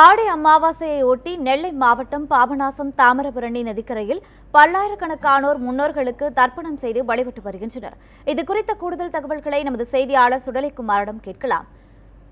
ஆடி அமாவாசையை ஒட்டி நெல்லை மாவட்டம் பாபநாசம் தாமிரபரணி நதிக்கரையில் பல்லாயிரக்கணக்கானோர் முன்னோர்களுக்கு தர்ப்பணம் செய்து வழிபட்டு வருகின்றனர். இது குறித்த கூடுதல் தகவல்களை நமது செய்தியாளர் சுடலைக்குமாரிடம் கேட்கலாம்.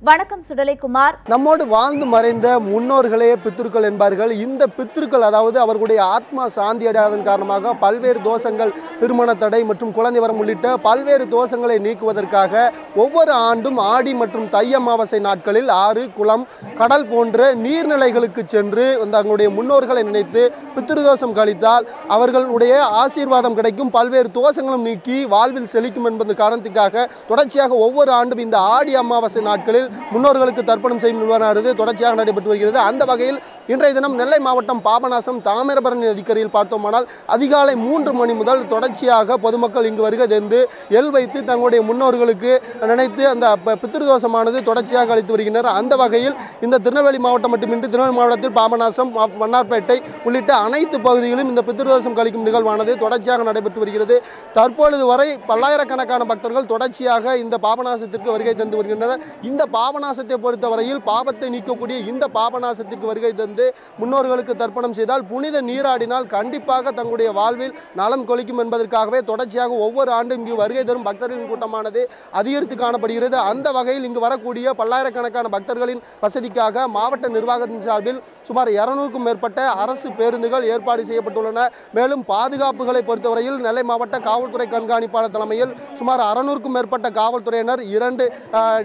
வணக்கம் சுடலைக்குமார். நம்மோடு வாழ்ந்து மறைந்த முன்னோர்களே பித்திருக்கள் என்பார்கள். இந்த பித்திருக்கள் அதாவது அவர்களுடைய ஆத்மா சாந்தி அடையாதன் காரணமாக பல்வேறு தோஷங்கள் திருமண தடை மற்றும் குழந்தை வரம் உள்ளிட்ட பல்வேறு தோஷங்களை நீக்குவதற்காக ஒவ்வொரு ஆண்டும் ஆடி மற்றும் தை அமாவாசை நாட்களில் ஆறு குளம் கடல் போன்ற நீர்நிலைகளுக்கு சென்று வந்து தங்களுடைய முன்னோர்களை நினைத்து பித்திருதோஷம் கழித்தால் அவர்களுடைய ஆசீர்வாதம் கிடைக்கும். பல்வேறு தோஷங்களும் நீக்கி வாழ்வில் செழிக்கும் என்பது காரணத்துக்காக தொடர்ச்சியாக ஒவ்வொரு ஆண்டும் இந்த ஆடி அமாவாசை நாட்களில் முன்னோர்களுக்கு தர்ப்பணம் செய்யும் நிறுவனமானது தொடர்ச்சியாக நடைபெற்று வருகிறது. அந்த வகையில் இன்றைய தினம் நெல்லை மாவட்டம் பாபநாசம் தாமிரபரணி நதிக்கரையில் பார்த்தோமானால் அதிகாலை மூன்று மணி முதல் தொடர்ச்சியாக பொதுமக்கள் இங்கு வருகை தந்து எல் வைத்து தங்களுடைய முன்னோர்களுக்கு நினைத்து அந்த பித்திருதோஷமானது தொடர்ச்சியாக அளித்து வருகின்றனர். அந்த வகையில் இந்த திருநெல்வேலி மாவட்டம் மட்டுமின்றி திருநெல்வேலி மாவட்டத்தில் பாபநாசம் மன்னார்பேட்டை உள்ளிட்ட அனைத்து பகுதிகளிலும் இந்த பித்திருதோஷம் கழிக்கும் நிகழ்வானது தொடர்ச்சியாக நடைபெற்று வருகிறது. தற்பொழுது வரை பல்லாயிரக்கணக்கான பக்தர்கள் தொடர்ச்சியாக இந்த பாபநாசத்திற்கு வருகை தந்து வருகின்றனர். இந்த பாபநாசத்தை பொறுத்தவரையில் பாபத்தை நீக்கக்கூடிய இந்த பாபநாசத்துக்கு வருகை தந்து முன்னோர்களுக்கு தர்ப்பணம் செய்தால் புனித நீராடினால் கண்டிப்பாக தங்களுடைய வாழ்வில் நலம் கொலிக்கும் என்பதற்காகவே தொடர்ச்சியாக ஒவ்வொரு ஆண்டும் இங்கு வருகை தரும் பக்தர்களின் கூட்டமானது அதிகரித்து காணப்படுகிறது. அந்த வகையில் இங்கு வரக்கூடிய பல்லாயிரக்கணக்கான பக்தர்களின் வசதிக்காக மாவட்ட நிர்வாகத்தின் சார்பில் சுமார் இருநூறுக்கும் மேற்பட்ட அரசு பேருந்துகள் ஏற்பாடு செய்யப்பட்டுள்ளன. மேலும் பாதுகாப்புகளை பொறுத்தவரையில் நெல்லை மாவட்ட காவல்துறை கண்காணிப்பாளர் தலைமையில் சுமார் அறுநூறுக்கும் மேற்பட்ட காவல்துறையினர் இரண்டு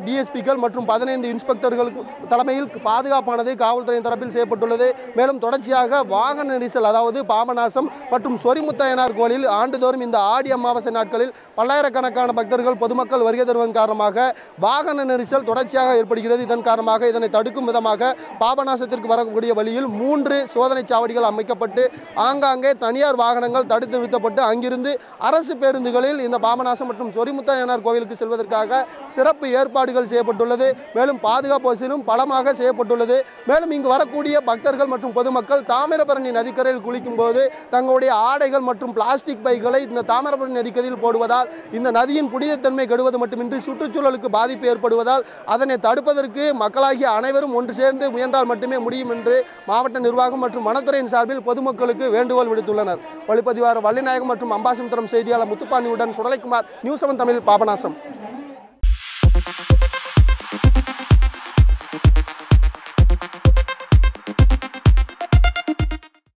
டிஎஸ்பிகள் மற்றும் பதினைந்து இன்ஸ்பெக்டர்களுக்கு தலைமையில் பாதுகாப்பானது காவல்துறையின் தரப்பில் செய்யப்பட்டுள்ளது. மேலும் தொடர்ச்சியாக வாகன நெரிசல் அதாவது பாபநாசம் மற்றும் சொரிமுத்தையனார் கோயிலில் ஆண்டுதோறும் இந்த ஆடி அமாவாசை நாட்களில் பல்லாயிரக்கணக்கான பக்தர்கள் பொதுமக்கள் வருகை தருவதன் காரணமாக வாகன நெரிசல் தொடர்ச்சியாக ஏற்படுகிறது. இதன் காரணமாக இதனை தடுக்கும் விதமாக பாபநாசத்திற்கு வரக்கூடிய வழியில் மூன்று சோதனை சாவடிகள் அமைக்கப்பட்டு ஆங்காங்கே தனியார் வாகனங்கள் தடுத்து நிறுத்தப்பட்டு அங்கிருந்து அரசு பேருந்துகளில் இந்த பாபநாசம் மற்றும் சொரிமுத்தையனார் கோவிலுக்கு செல்வதற்காக சிறப்பு ஏற்பாடுகள் செய்யப்பட்டுள்ளது. மேலும் பாதுகாப்பு வசதியும் பலமாக செய்யப்பட்டுள்ளது. மேலும் இங்கு வரக்கூடிய பக்தர்கள் மற்றும் பொதுமக்கள் தாமிரபரணி நதிக்கரையில் குளிக்கும் போது தங்களுடைய ஆடைகள் மற்றும் பிளாஸ்டிக் பைகளை இந்த தாமிரபரணி நதிக்கரையில் போடுவதால் இந்த நதியின் புனிதத்தன்மை கெடுவது மட்டுமின்றி சுற்றுச்சூழலுக்கு பாதிப்பு ஏற்படுவதால் அதனை தடுப்பதற்கு மக்களாகிய அனைவரும் ஒன்று சேர்ந்து முயன்றால் மட்டுமே முடியும் என்று மாவட்ட நிர்வாகம் மற்றும் வனத்துறையின் சார்பில் பொதுமக்களுக்கு வேண்டுகோள் விடுத்துள்ளனர். ஒளிப்பதிவாளர் வள்ளிநாயகம் மற்றும் அம்பாசமுத்திரம் செய்தியாளர் முத்துப்பாண்டியுடன் சுடலைக்குமார் நியூஸ் செவன் தமிழ் பாபநாசம்.